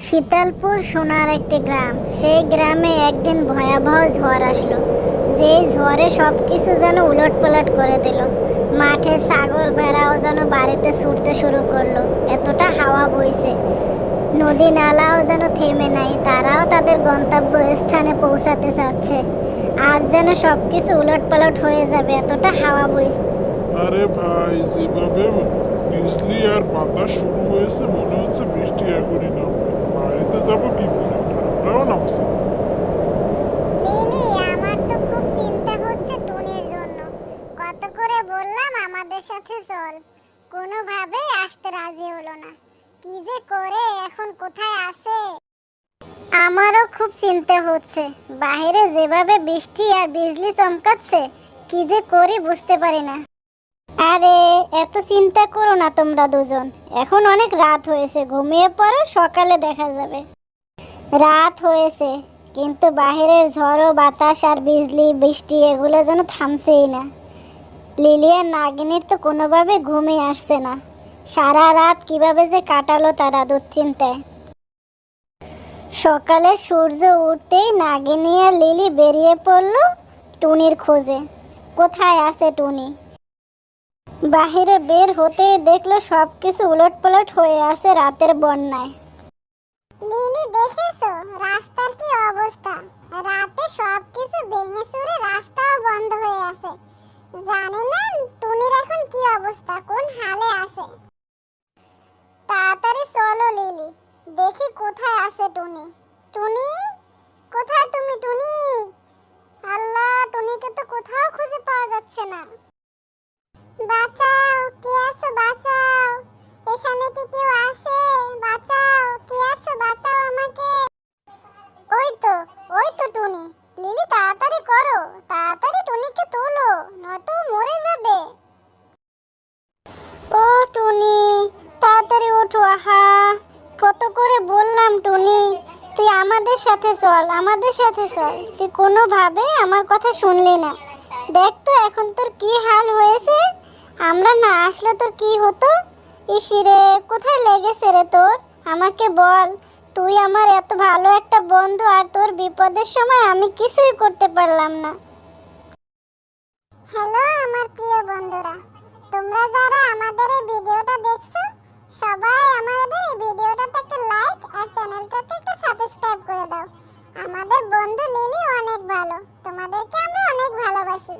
শীতলপুর সোনার একটি গ্রাম। সেই গ্রামে একদিন ভয়াবহ ঝড় আসলো। যেই ঝড়ে সব কিছু যেন উলট পালট করে দিল। মাঠের ছাগল ভেড়াও যেন বাড়িতে ছুটতে শুরু করল। এতটা হাওয়া বইছে। নদী নালাও যেন থেমে নাই, তারাও তাদের গন্তব্য স্থানে পৌঁছাতে চাচ্ছে। আজ যেন সব কিছু উলট পালট হয়ে যাবে, এতটা হাওয়া বইছে। আরে ভাই, যেভাবে বিজলি আর বাতাস শুরু হয়েছে, মনে হচ্ছে বৃষ্টি এখনই নামবে। বাড়িতে যাব কি করে? ঠান্ডাও নামছে লিলি আমার তো খুব চিন্তা হচ্ছে টুনির জন্য। কত করে বললাম আমাদের সাথে চল। কোনোভাবেই আসতে রাজি হলো না। কি যে করে, এখন কোথায় আছে? আমারও খুব চিন্তা হচ্ছে। বাইরে যেভাবে বৃষ্টি আর বিজলি চমকাচ্ছে, কি যে করি বুঝতে পারি না। আরে, এত চিন্তা করো না তোমরা দুজন। এখন অনেক রাত হয়েছে, ঘুমিয়ে পড়ো, সকালে দেখা যাবে। রাত হয়েছে, কিন্তু বাহিরের ঝড়ো বাতাস আর বিজলি, বৃষ্টি, এগুলো যেন থামছেই না। লিলিয়ার নাগিনীর তো কোনোভাবে ঘুমিয়ে আসছে না। সারা রাত কীভাবে যে কাটালো তারা দুশ্চিন্তায়। সকালে সূর্য উঠতেই নাগিনী আর লিলি বেরিয়ে পড়ল টুনির খোঁজে। কোথায় আছে টুনি? বাহিরে বের হতেই দেখল সব কিছু উলট পালট হয়ে আছে রাতের বন্যায়। লিলি দেখেছ? রাস্তার কি অবস্থা? রাতে সব কিছু ভেঙে চুরে রাস্তাও বন্ধ হয়ে আছে। জানি না টুনির এখন কি অবস্থা, কোন হালে আছে? তাড়াতাড়ি চলো, লিলি। দেখি কোথায় আছে টুনি। টুনি? ও টুনি, তাড়াতাড়ি ওঠো, আহা। কত করে বললাম টুনি, তুই আমাদের সাথে চল, আমাদের সাথে চল। তুই কোনোভাবে আমার কথা শুনলি না। দেখ তো এখন তোর কি হাল হয়েছে। আমরা না আসলে তোর কি হতো? ইসিরে কোথায় লেগেছে রে তোর? আমাকে বল, তুই আমার এত ভালো একটা বন্ধু আর তোর বিপদের সময় আমি কিছুই করতে পারলাম না। হ্যালো আমার প্রিয় বন্ধুরা, তোমরা যারা আমাদের এই ভিডিওটা দেখছ, সবাই আমাদের এই ভিডিওটাতে একটা লাইক আর চ্যানেলটাতে একটা সাবস্ক্রাইব করে দাও। আমাদের বন্ধু লিলি অনেক ভালো, তোমাদেরকে আমরা অনেক ভালোবাসি।